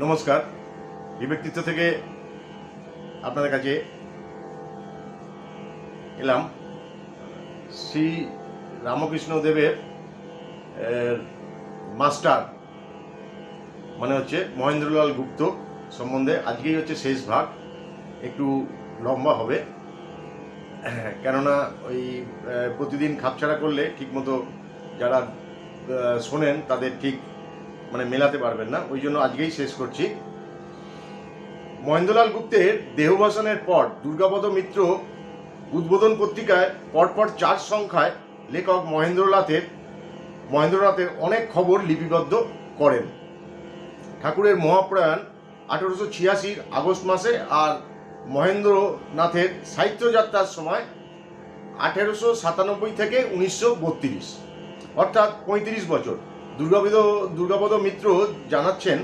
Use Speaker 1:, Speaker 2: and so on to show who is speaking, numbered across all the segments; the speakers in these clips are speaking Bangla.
Speaker 1: নমস্কার। এই ব্যক্তিত্ব থেকে আপনাদের কাছে এলাম শ্রী রামকৃষ্ণ দেবের মাস্টার মানে হচ্ছে মহেন্দ্রলাল গুপ্ত সম্বন্ধে। আজকেই হচ্ছে শেষ ভাগ, একটু লম্বা হবে। কেননা ওই প্রতিদিন খাপছাড়া করলে ঠিকমতো যারা শোনেন তাদের ঠিক মানে মেলাতে পারবেন না, ওই জন্য আজকেই শেষ করছি। মহেন্দ্রলাল গুপ্তের দেহবাসনের পর দুর্গাপদ মিত্র উদ্বোধন পত্রিকায় পরপর চার সংখ্যায় লেখক মহেন্দ্রনাথের মহেন্দ্রনাথের অনেক খবর লিপিবদ্ধ করেন। ঠাকুরের মহাপ্রয়াণ আঠেরোশো ছিয়াশির আগস্ট মাসে আর মহেন্দ্রনাথের সাহিত্যযাত্রার সময় আঠেরোশো সাতানব্বই থেকে উনিশশো বত্রিশ, অর্থাৎ পঁয়ত্রিশ বছর। দুর্গাপদ দুর্গাপদ মিত্র জানাচ্ছেন,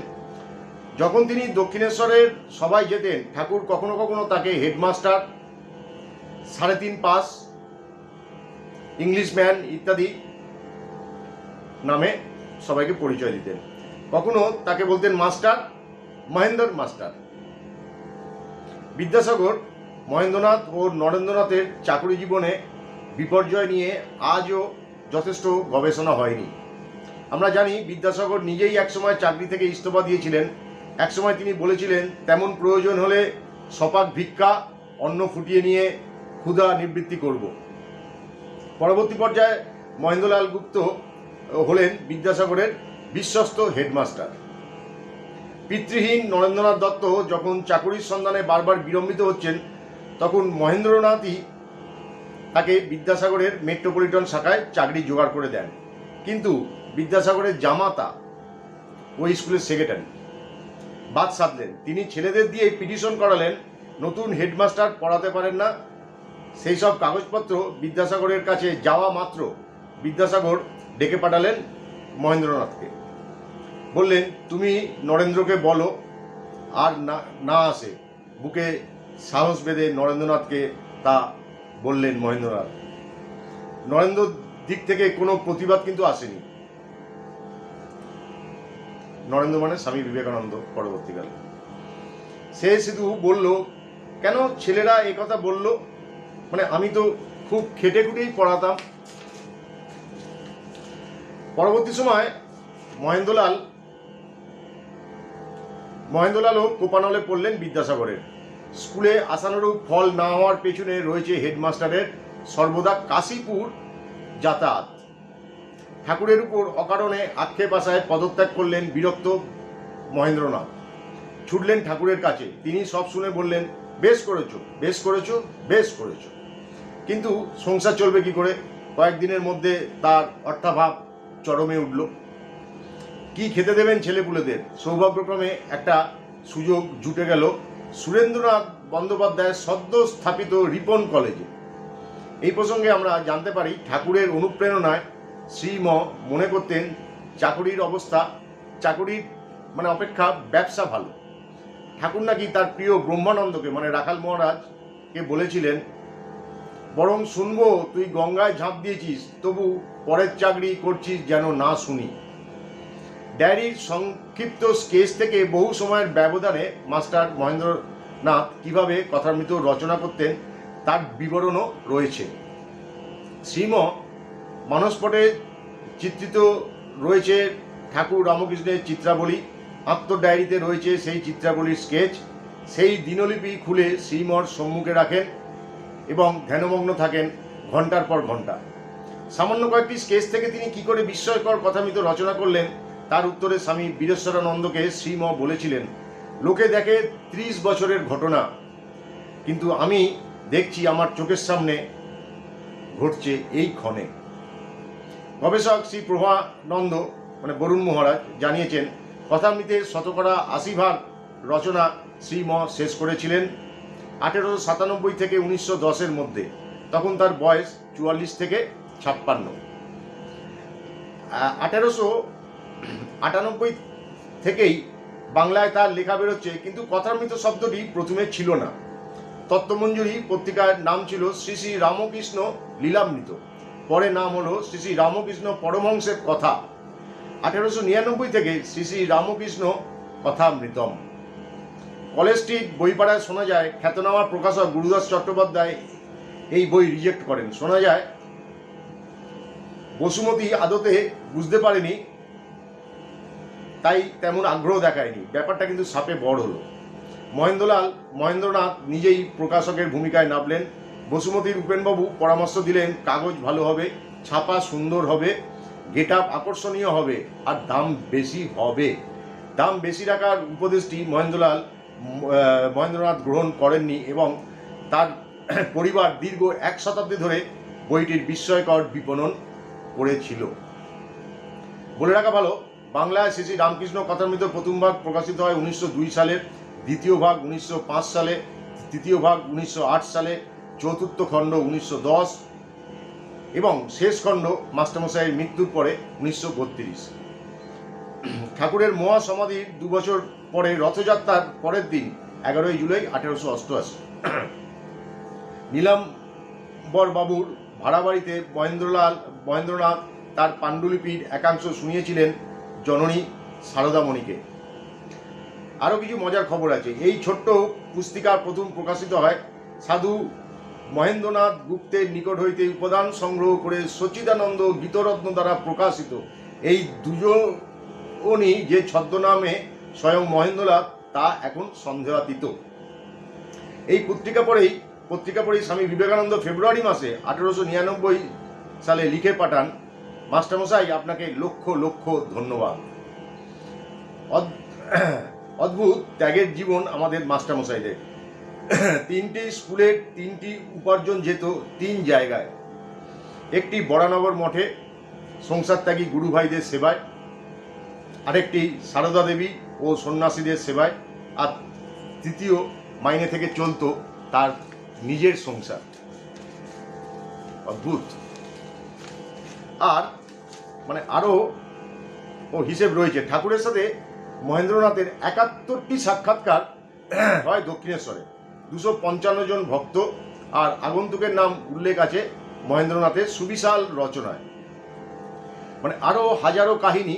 Speaker 1: যখন তিনি দক্ষিণেশ্বরের সবাই যেতেন, ঠাকুর কখনো কখনো তাকে হেডমাস্টার, সাড়ে তিন পাস ইংলিশম্যান ইত্যাদি নামে সবাইকে পরিচয় দিতেন। কখনো তাকে বলতেন মাস্টার মহেন্দ্র মাস্টার। বিদ্যাসাগর, মহেন্দ্রনাথ ও নরেন্দ্রনাথের চাকরি জীবনে বিপর্যয় নিয়ে আজও যথেষ্ট গবেষণা হয়নি। আমরা জানি বিদ্যাসাগর নিজেই একসময় চাকরি থেকে ইস্তফা দিয়েছিলেন। একসময় তিনি বলেছিলেন, তেমন প্রয়োজন হলে সপাক ভিক্ষা, অন্ন ফুটিয়ে নিয়ে ক্ষুধা নিবৃত্তি করব। পরবর্তী পর্যায়ে মহেন্দ্রলাল গুপ্ত হলেন বিদ্যাসাগরের বিশ্বস্ত হেডমাস্টার। পিতৃহীন নরেন্দ্রনাথ দত্ত যখন চাকরির সন্ধানে বারবার বিলম্বিত হচ্ছেন, তখন মহেন্দ্রনাথই তাকে বিদ্যাসাগরের মেট্রোপলিটন শাখায় চাকরি জোগাড় করে দেন। কিন্তু বিদ্যাসাগরের জামাতা ওই স্কুলের সেক্রেটারি। বাদ সাধলেন। তিনি ছেলেদের দিয়ে পিটিশন করালেন, নতুন হেডমাস্টার পড়াতে পারেন না। সেই সব কাগজপত্র বিদ্যাসাগরের কাছে যাওয়া মাত্র বিদ্যাসাগর ডেকে পাঠালেন মহেন্দ্রনাথকে। বললেন, তুমি নরেন্দ্রকে বলো, আর না না আসে। বুকে সাহস বেঁধে নরেন্দ্রনাথকে তা বললেন মহেন্দ্রনাথ। নরেন্দ্র দিক থেকে কোনো প্রতিবাদ কিন্তু আসেনি। নরেন্দ্র মানে স্বামী বিবেকানন্দ পরবর্তীকালে। সে শুধু বলল, কেন ছেলেরা এ কথা বলল? মানে আমি তো খুব খেটে খুটেই পড়াতাম। পরবর্তী সময় মহেন্দ্রলাল, মহেন্দ্রলালও কোপানলে পড়লেন বিদ্যাসাগরের। স্কুলে আশানুরূপ ফল না হওয়ার পেছনে রয়েছে হেডমাস্টারের সর্বদা কাশীপুর যাতায়াত। ঠাকুরের উপর অকারণে আক্ষেপ আশায় পদত্যাগ করলেন বিরক্ত মহেন্দ্রনাথ। ছুটলেন ঠাকুরের কাছে। তিনি সব শুনে বললেন, বেশ করেছ, বেশ করেছ বেশ করেছ। কিন্তু সংসার চলবে কি করে? কয়েকদিনের মধ্যে তার অর্থাভাব চরমে উঠল। কি খেতে দেবেন ছেলেপুলেদের? সৌভাগ্যক্রমে একটা সুযোগ জুটে গেল। সুরেন্দ্রনাথ বন্দ্যোপাধ্যায়ের সদ্য স্থাপিত রিপন কলেজে। এই প্রসঙ্গে আমরা জানতে পারি, ঠাকুরের অনুপ্রেরণায় শ্রীম মনে করতেন, চাকুরির অবস্থা, চাকুরির মানে অপেক্ষা ব্যবসা ভালো। ঠাকুর নাকি তার প্রিয় ব্রহ্মানন্দকে মানে রাখাল মহারাজকে বলেছিলেন, বরং শুনব তুই গঙ্গায় ঝাঁপ দিয়েছিস, তবু পরের চাকরি করছিস যেন না শুনি। ডায়েরির সংক্ষিপ্ত স্কেচ থেকে বহু সময়ের ব্যবধানে মাস্টার মহেন্দ্রনাথ কীভাবে কথামৃত রচনা করতেন, তার বিবরণও রয়েছে। শ্রীম মানসপটে চিত্রিত রয়েছে ঠাকুর রামকৃষ্ণের চিত্রাবলী আত্মডায়েরিতে রয়েছে সেই চিত্রাবলীর স্কেচ সেই দিনলিপি খুলে শ্রীমর সম্মুখে রাখেন এবং ধ্যানমগ্ন থাকেন ঘণ্টার পর ঘণ্টা সামান্য কয়েকটি স্কেচ থেকে তিনি কি করে বিস্ময়কর কথামিত রচনা করলেন, তার উত্তরে স্বামী বীরেশ্বরানন্দকে শ্রীম বলেছিলেন, লোকে দেখে ত্রিশ বছরের ঘটনা, কিন্তু আমি দেখছি আমার চোখের সামনে ঘটছে এই ক্ষণে। গবেষক শ্রী প্রভানন্দ মানে বরুণ মহারাজ, জানিয়েছেন কথামৃতের শতকরা আশি ভাগ রচনা শ্রীম শেষ করেছিলেন। আঠেরোশো সাতানব্বই থেকে উনিশশো দশের মধ্যে, তখন তার বয়স চুয়াল্লিশ থেকে ছাপ্পান্ন। আঠেরোশো আটানব্বই থেকেই বাংলায় তার লেখা বেরোচ্ছে, কিন্তু কথামৃত শব্দটি প্রথমে ছিল না। তত্ত্বমঞ্জুরি পত্রিকার নাম ছিল শ্রী শ্রী রামকৃষ্ণ লীলামৃত। পরে নাম হলো শ্রী শ্রী রামকৃষ্ণ পরমহংসের কথা। আঠেরোশো নিরানব্বই থেকে শ্রী শ্রী রামকৃষ্ণ কথামৃতম। কলেজ স্ট্রিট বইপাড়ায় শোনা যায়, খ্যাতনামা প্রকাশক গুরুদাস চট্টোপাধ্যায় এই বই রিজেক্ট করেন। শোনা যায়, বসুমতী আদতে বুঝতে পারেনি, তাই তেমন আগ্রহ দেখায়নি। ব্যাপারটা কিন্তু সাপে বড় হলো। মহেন্দ্রলাল, মহেন্দ্রনাথ নিজেই প্রকাশকের ভূমিকায় নামলেন। বসুমতীর উপেনবাবু পরামর্শ দিলেন, কাগজ ভালো হবে, ছাপা সুন্দর হবে গেট আপ আকর্ষণীয় হবে, আর দাম বেশি হবে। দাম বেশি রাখার উপদেশটি মহেন্দ্রলাল মহেন্দ্রনাথ গ্রহণ করেননি এবং তার পরিবার দীর্ঘ এক শতাব্দী ধরে বইটির বিস্ময়কর বিপণন করেছিল। বলে রাখা ভালো, বাংলায় শ্রী রামকৃষ্ণ কথামৃত প্রথম ভাগ প্রকাশিত হয় উনিশশো দুই সালে দ্বিতীয় ভাগ উনিশশো পাঁচ সালে, তৃতীয় ভাগ উনিশশো আট সালে চতুর্থ খণ্ড উনিশশো দশ এবং শেষ খণ্ড মাস্টারমশাইয়ের মৃত্যুর পরে উনিশশো ঠাকুরের মহা সমাধির দু বছর পরে রথযাত্রার পরের দিন, এগারোই জুলাই আঠেরোশো অষ্টআশি। নীলাম্বর বাবুর ভাড়া বাড়িতে মহেন্দ্রলাল মহেন্দ্রনাথ তার পাণ্ডুলিপির একাংশ শুনিয়েছিলেন জননী সারদামণিকে। আরও কিছু মজার খবর আছে। এই ছোট্ট পুস্তিকা প্রথম প্রকাশিত হয় সাধু মহেন্দ্রনাথ গুপ্তের নিকট হইতে উপাদান সংগ্রহ করে সচিদানন্দ গীতরত্ন দ্বারা প্রকাশিত। এই দুজনই যে ছদ্মনামে স্বয়ং মহেন্দ্রনাথ, তা এখন সন্দেহাতীত এই পত্রিকা পড়েই পত্রিকা পড়েই স্বামী বিবেকানন্দ ফেব্রুয়ারি মাসে আঠেরোশো নিরানব্বই সালে লিখে পাঠান, মাস্টারমশাই, আপনাকে লক্ষ লক্ষ ধন্যবাদ। অদ্ভুত ত্যাগের জীবন আমাদের মাস্টারমশাইদের। তিনটি স্কুলের তিনটি উপার্জন যেত তিন জায়গায়। একটি বরানগর মঠে সংসার ত্যাগী গুরুভাইদের সেবায়, আরেকটি সারদা দেবী ও সন্ন্যাসীদের সেবায়, আর তৃতীয় মাইনে থেকে চলতো তার নিজের সংসার। অদ্ভুত। আর মানে আরও ও হিসেব রয়েছে, ঠাকুরের সাথে মহেন্দ্রনাথের একাত্তরটি সাক্ষাৎকার হয় দক্ষিণেশ্বরে। দুশো পঞ্চান্ন জন ভক্ত, আর আগন্তুকের নাম উল্লেখ আছে মহেন্দ্রনাথের সুবিশাল রচনায়। মানে আরও হাজারো কাহিনী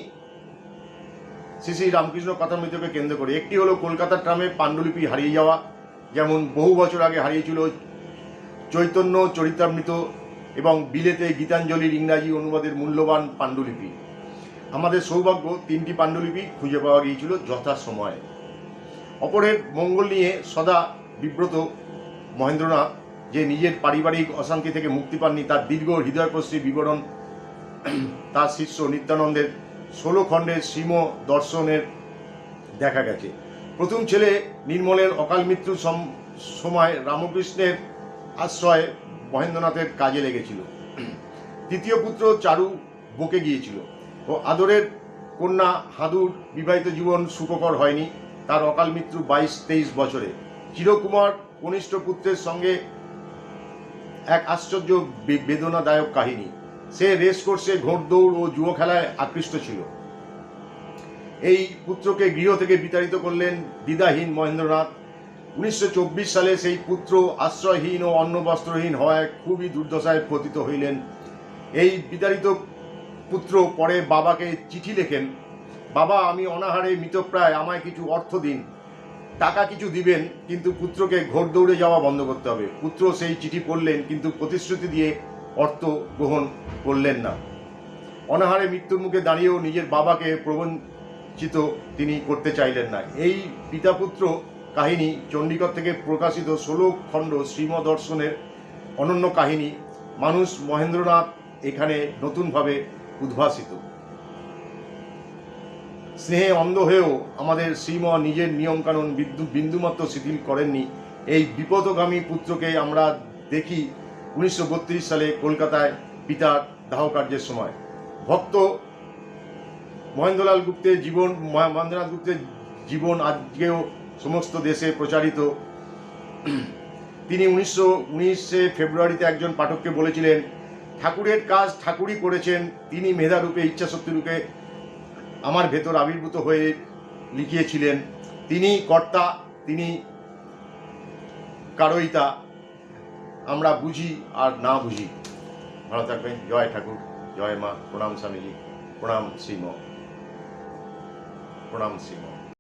Speaker 1: শ্রী শ্রী রামকৃষ্ণ কথামৃতকে কেন্দ্র করে। একটি হলো কলকাতার ট্রামে পাণ্ডুলিপি হারিয়ে যাওয়া, যেমন বহু বছর আগে হারিয়েছিল চৈতন্য চরিতামৃত এবং বিলেতে গীতাঞ্জলির ইংরাজি অনুবাদের মূল্যবান পাণ্ডুলিপি। আমাদের সৌভাগ্য, তিনটি পাণ্ডুলিপি খুঁজে পাওয়া গিয়েছিল যথাসময়ে। অপরের মঙ্গল নিয়ে সদা বিব্রত মহেন্দ্রনাথ যে নিজের পারিবারিক অশান্তি থেকে মুক্তি পাননি, তার দীর্ঘ হৃদয়প্রশ্রী বিবরণ, তার শিষ্য নিত্যানন্দের ষোলো খণ্ডের শ্রীম দর্শনের দেখা গেছে। প্রথম ছেলে নির্মলের অকাল মৃত্যুর সম- সময় রামকৃষ্ণের আশ্রয় মহেন্দ্রনাথের কাজে লেগেছিল। তৃতীয় পুত্র চারু বকে গিয়েছিল ও আদরের কন্যা হাদুর বিবাহিত জীবন সুখকর হয়নি। তার অকাল মৃত্যু বাইশ তেইশ বছরে। চিরকুমার কনিষ্ঠ পুত্রের সঙ্গে এক আশ্চর্য বেদনাদায়ক কাহিনী। সে রেস কোর্সে ঘোড়দৌড় ও যুব খেলায় আকৃষ্ট ছিল। এই পুত্রকে গৃহ থেকে বিতাড়িত করলেন দ্বিধাহীন মহেন্দ্রনাথ। উনিশশো চব্বিশ সালে সেই পুত্র আশ্রয়হীন ও অন্নবস্ত্রহীন হওয়ায় খুবই দুর্দশায় পতিত হইলেন। এই বিতাড়িত পুত্র পরে বাবাকে চিঠি লেখেন, বাবা, আমি অনাহারে মৃতপ্রায়, আমায় কিছু অর্থ দিন। টাকা কিছু দিবেন, কিন্তু পুত্রকে ঘোর দৌড়ে যাওয়া বন্ধ করতে হবে। পুত্র সেই চিঠি পড়লেন, কিন্তু প্রতিশ্রুতি দিয়ে অর্থ গ্রহণ করলেন না। অনাহারে মৃত্যুর মুখে দাঁড়িয়েও নিজের বাবাকে প্রবঞ্চিত তিনি করতে চাইলেন না। এই পিতাপুত্র কাহিনী চণ্ডীগড় থেকে প্রকাশিত ষোলো খণ্ড শ্রীম দর্শনের অনন্য কাহিনী। মানুষ মহেন্দ্রনাথ এখানে নতুনভাবে উদ্ভাসিত। স্নেহে অন্ধ হয়েও আমাদের শ্রীম নিজের নিয়মকানুন বিদ্যু বিন্দুমাত্র শিথিল করেননি। এই বিপদগামী পুত্রকে আমরা দেখি উনিশশো বত্রিশ সালে কলকাতায় পিতার দাহ কার্যের সময়। ভক্ত মহেন্দ্রলাল গুপ্তের জীবন, মহ- মহেন্দ্রনাথ গুপ্তের জীবন আজকেও সমস্ত দেশে প্রচারিত। তিনি উনিশশো উনিশে ফেব্রুয়ারিতে একজন পাঠককে বলেছিলেন, ঠাকুরের কাজ ঠাকুরই করেছেন, তিনি মেধারূপে, ইচ্ছাশক্তিরূপে আমার ভেতর আবির্ভূত হয়ে লিখিয়েছিলেন, তিনি কর্তা, তিনি কারইতা, আমরা বুঝি আর না বুঝি। ভালো থাকবেন। জয় ঠাকুর, জয় মা, প্রণাম স্বামীজি, প্রণাম শ্রীম প্রণাম শ্রীম।